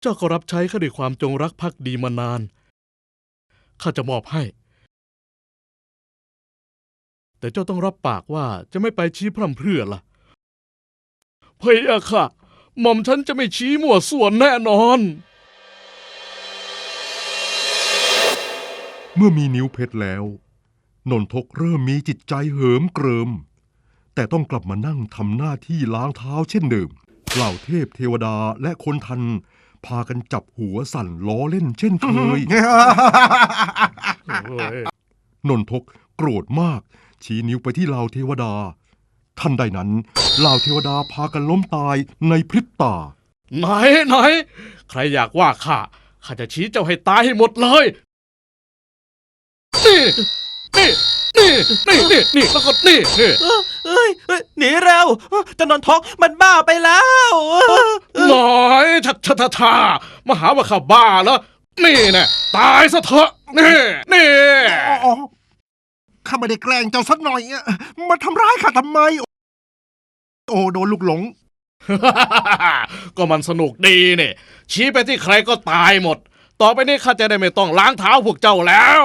เจ้าก็รับใช้ข้าด้วยความจงรักภักดีมานาน ข้าจะมอบให้ แต่เจ้าต้องรับปากว่าจะไม่ไปชี้พร่ำเพรื่อล่ะพะยะค่ะ หม่อมฉันจะไม่ชี้มั่วส่วนแน่นอน เมื่อมีนิ้วเพชรแล้ว นนทกเริ่มมีจิตใจเหิมเกริม แต่ต้องกลับมานั่งทำหน้าที่ล้างเท้าเช่นเดิมเหล่าเทพเทวดาและคนทัน พากันจับหัวสั่นล้อเล่นเช่นเคยนนทกโกรธมาก ชี้นิ้วไปที่เหล่าเทวดา ทันใดนั้นเหล่าเทวดาพากันล้มตายในพริบตา ไหนไหนใครอยากว่าข้าข้าจะชี้เจ้าให้ตายให้หมดเลยนี่นี่นี่นี่นี่นี่แล้วก็นี่นี่เอ้ยเอ้ยเอ้ยหนีเร็วเจานนทกมันบ้าไปแล้ว เอ้ยหน่อยชัดชัดชัดชามาหาว่าข้าบ้าแล้วนี่แน่ตายซะเถอะนี่นี่อ๋อข้าไม่ได้แกล้งเจ้าสักหน่อยอะมาทำร้ายข้าทำไม โอ้โดนลูกหลง ก็มันสนุกดีนี่ชี้ไปที่ใครก็ตายหมด ต่อไปนี้ข้าจะได้ไม่ต้องล้างเท้าพวกเจ้าแล้ว